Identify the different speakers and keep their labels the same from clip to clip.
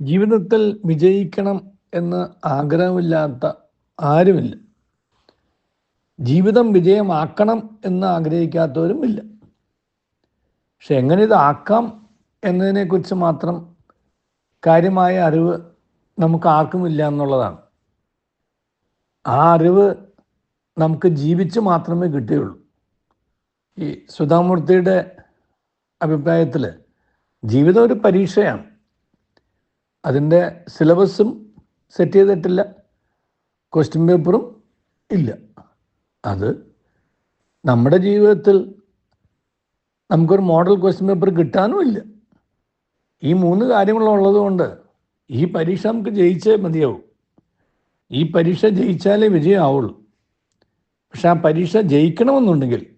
Speaker 1: ജീവിതത്തിൽ വിജയിക്കണം എന്ന് ആഗ്രഹമില്ലാത്ത ആരുമില്ല. ജീവിതം വിജയമാക്കണം എന്ന് ആഗ്രഹിക്കാത്തവരും ഇല്ല. പക്ഷെ എങ്ങനെ ഇതാക്കാം എന്നതിനെക്കുറിച്ച് മാത്രം കാര്യമായ അറിവ് നമുക്ക് ആർക്കുമില്ല എന്നുള്ളതാണ്. ആ അറിവ് നമുക്ക് ജീവിച്ച് മാത്രമേ കിട്ടുകയുള്ളൂ ഈ സുധാമൂർത്തിയുടെ അഭിപ്രായത്തിൽ ജീവിതം ഒരു പരീക്ഷയാണ്. അതിന്റെ സിലബസും സെറ്റ് ചെയ്തിട്ടില്ല. ക്വസ്റ്റ്യൻ പേപ്പറും ഇല്ല. അത് നമ്മുടെ ജീവിതത്തിൽ നമുക്കൊരു മോഡൽ ക്വസ്റ്റ്യൻ പേപ്പർ കിട്ടാനും ഇല്ല. ഈ മൂന്ന് കാര്യങ്ങളുള്ളത് കൊണ്ട് ഈ പരീക്ഷ നമുക്ക് ജയിച്ചേ മതിയാവും. ഈ പരീക്ഷ ജയിച്ചാലേ വിജയമാവുള്ളൂ. പക്ഷെ ആ പരീക്ഷ ജയിക്കണമെന്നുണ്ടെങ്കിൽ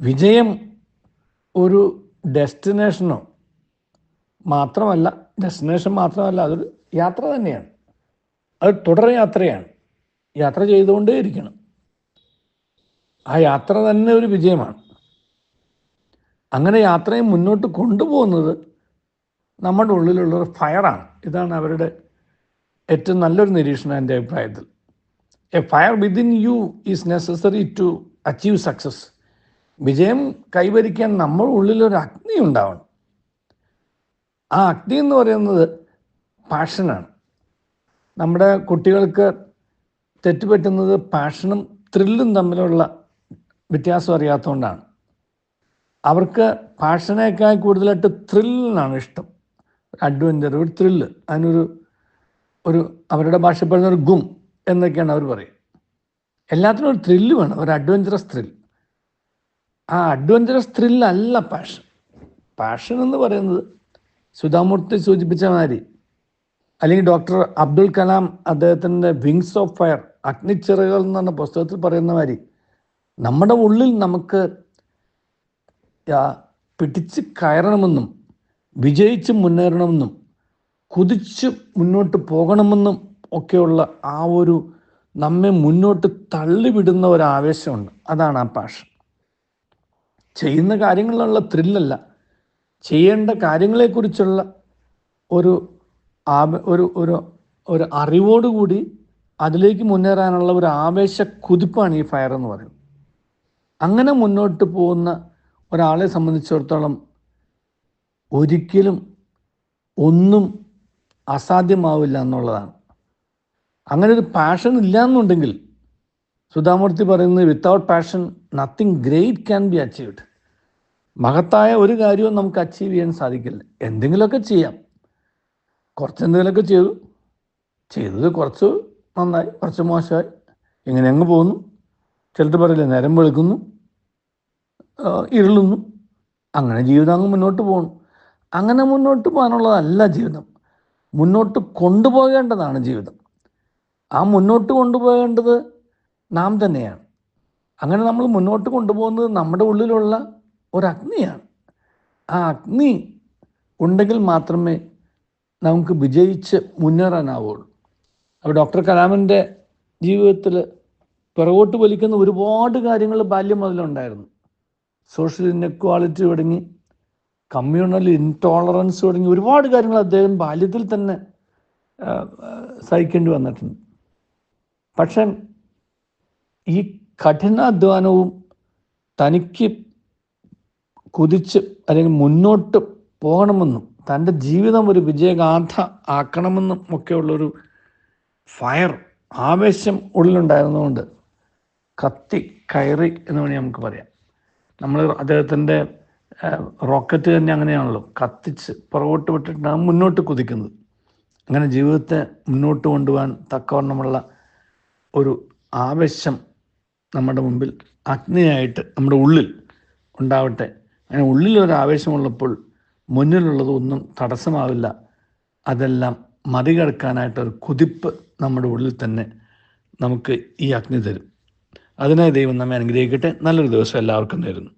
Speaker 1: വിജയം ഒരു ഡെസ്റ്റിനേഷനോ മാത്രമല്ല ഡെസ്റ്റിനേഷൻ മാത്രമല്ല അതൊരു യാത്ര തന്നെയാണ്. അത് തുടർ യാത്രയാണ്. യാത്ര ചെയ്തുകൊണ്ടേ ഇരിക്കണം ആ യാത്ര തന്നെ ഒരു വിജയമാണ്. അങ്ങനെ യാത്രയെ മുന്നോട്ട് കൊണ്ടുപോകുന്നത് നമ്മുടെ ഉള്ളിലുള്ള ഒരു ഫയറാണ്. ഇതാണ് അവരുടെ ഏറ്റവും നല്ലൊരു നിരീക്ഷണം എന്റെ അഭിപ്രായത്തിൽ. A fire within you is necessary to achieve success വിജയം കൈവരിക്കാൻ നമ്മുടെ ഉള്ളിലൊരു അഗ്നി ഉണ്ടാവണം. ആ അഗ്നി എന്ന് പറയുന്നത് പാഷനാണ്. നമ്മുടെ കുട്ടികൾക്ക് തെറ്റുപറ്റുന്നത് പാഷനും ത്രില്ലും തമ്മിലുള്ള വ്യത്യാസം അറിയാത്തതുകൊണ്ടാണ് അവർക്ക് പാഷനേക്കാൾ കൂടുതലായിട്ട് ത്രില്ലിനാണ് ഇഷ്ടം. അഡ്വഞ്ചർ ഒരു ത്രില്ല് അതിനൊരു ഒരു അവരുടെ ഭാഷ പറയുന്ന ഒരു ഗും എന്നൊക്കെയാണ് അവർ പറയുക. എല്ലാത്തിനും ഒരു ത്രില്ല് വേണം ഒരു അഡ്വഞ്ചറസ് ത്രിൽ ആ അഡ്വഞ്ചറസ് ത്രില്ലല്ല പാഷൻ. പാഷൻ എന്ന് പറയുന്നത് സുധാമൂർത്തി സൂചിപ്പിച്ച മാതിരി അല്ലെങ്കിൽ ഡോക്ടർ അബ്ദുൽ കലാം അദ്ദേഹത്തിന്റെ വിങ്സ് ഓഫ് ഫയർ അഗ്നിച്ചിറകൾ എന്ന് പറഞ്ഞ പുസ്തകത്തിൽ പറയുന്ന മാതിരി നമ്മുടെ ഉള്ളിൽ നമുക്ക് പിടിച്ച് കയറണമെന്നും വിജയിച്ച് മുന്നേറണമെന്നും കുതിച്ച് മുന്നോട്ട് പോകണമെന്നും ഒക്കെയുള്ള ആ ഒരു നമ്മെ മുന്നോട്ട് തള്ളിവിടുന്ന ഒരു ആവേശമുണ്ട്. അതാണ് ആ പാഷൻ ചെയ്യുന്ന കാര്യങ്ങളിലുള്ള ത്രില്ലല്ല ചെയ്യേണ്ട കാര്യങ്ങളെക്കുറിച്ചുള്ള ഒരു ഒരു ഒരു അറിവോടുകൂടി അതിലേക്ക് മുന്നേറാനുള്ള ഒരു ആവേശ കുതിപ്പാണ് ഈ ഫയർ എന്ന് പറയുന്നത്. അങ്ങനെ മുന്നോട്ട് പോകുന്ന ഒരാളെ സംബന്ധിച്ചിടത്തോളം ഒരിക്കലും ഒന്നും അസാധ്യമാവില്ല എന്നുള്ളതാണ്. അങ്ങനെ ഒരു പാഷൻ ഇല്ല എന്നുണ്ടെങ്കിൽ സുധാമൂർത്തി പറയുന്നത് without passion nothing great can be achieved മഹത്തായ ഒരു കാര്യവും നമുക്ക് അച്ചീവ് ചെയ്യാൻ സാധിക്കില്ല. എന്തെങ്കിലുമൊക്കെ ചെയ്യാം. കുറച്ച് എന്തെങ്കിലുമൊക്കെ ചെയ്തു. ചെയ്തത് കുറച്ച് നന്നായി കുറച്ച് മോശമായി. ഇങ്ങനെ അങ്ങ് പോകുന്നു. ചിലത് പറയില്ല നേരം വെളുക്കുന്നു. ഇരുളുന്നു. അങ്ങനെ ജീവിതം അങ്ങ് മുന്നോട്ട് പോകണം അങ്ങനെ മുന്നോട്ട് പോകാനുള്ളതല്ല ജീവിതം. മുന്നോട്ട് കൊണ്ടുപോകേണ്ടതാണ് ജീവിതം. ആ മുന്നോട്ട് കൊണ്ടുപോകേണ്ടത് നാം തന്നെയാണ്. അങ്ങനെ നമ്മൾ മുന്നോട്ട് കൊണ്ടുപോകുന്നത് നമ്മുടെ ഉള്ളിലുള്ള ഒരു അഗ്നിയാണ്. ആ അഗ്നി ഉണ്ടെങ്കിൽ മാത്രമേ നമുക്ക് വിജയിച്ച് മുന്നേറാനാവുള്ളൂ. അപ്പോൾ ഡോക്ടർ കലാമിന്റെ ജീവിതത്തിൽ പിറകോട്ട് വലിക്കുന്ന ഒരുപാട് കാര്യങ്ങൾ ബാല്യം മുതലുണ്ടായിരുന്നു. സോഷ്യൽ ഇൻഇക്വാളിറ്റി തുടങ്ങി കമ്മ്യൂണൽ ഇൻടോളറൻസ് തുടങ്ങി ഒരുപാട് കാര്യങ്ങൾ അദ്ദേഹം ബാല്യത്തിൽ തന്നെ സഹിക്കേണ്ടി വന്നിട്ടുണ്ട്. പക്ഷേ ഈ കഠിനാധ്വാനവും തനിക്ക് കുതിച്ച് അല്ലെങ്കിൽ മുന്നോട്ട് പോകണമെന്നും തന്റെ ജീവിതം ഒരു വിജയഗാഥ ആക്കണമെന്നും ഒക്കെയുള്ളൊരു ഫയർ ആവേശം ഉള്ളിലുണ്ടായിരുന്നുകൊണ്ട് കത്തി കയറി എന്ന് വേണമെങ്കിൽ നമുക്ക് പറയാം. നമ്മൾ അദ്ദേഹത്തിന്റെ റോക്കറ്റ് തന്നെ അങ്ങനെയാണല്ലോ കത്തിച്ച് പുറകോട്ട് വിട്ടിട്ടാണ് മുന്നോട്ട് കുതിക്കുന്നത്. അങ്ങനെ ജീവിതത്തെ മുന്നോട്ട് കൊണ്ടുപോകാൻ തക്കവണ്ണമുള്ള ഒരു ആവേശം നമ്മുടെ മുമ്പിൽ അഗ്നിയായിട്ട് നമ്മുടെ ഉള്ളിൽ ഉണ്ടാവട്ടെ അങ്ങനെ ഉള്ളിലൊരു ആവേശമുള്ളപ്പോൾ മുന്നിലുള്ളത് ഒന്നും തടസ്സമാവില്ല. അതെല്ലാം മറികടക്കാനായിട്ടൊരു കുതിപ്പ് നമ്മുടെ ഉള്ളിൽ തന്നെ നമുക്ക് ഈ അഗ്നി തരും. അതിനായി ദൈവം നമ്മെ അനുഗ്രഹിക്കട്ടെ. നല്ലൊരു ദിവസം എല്ലാവർക്കും നേരുന്നു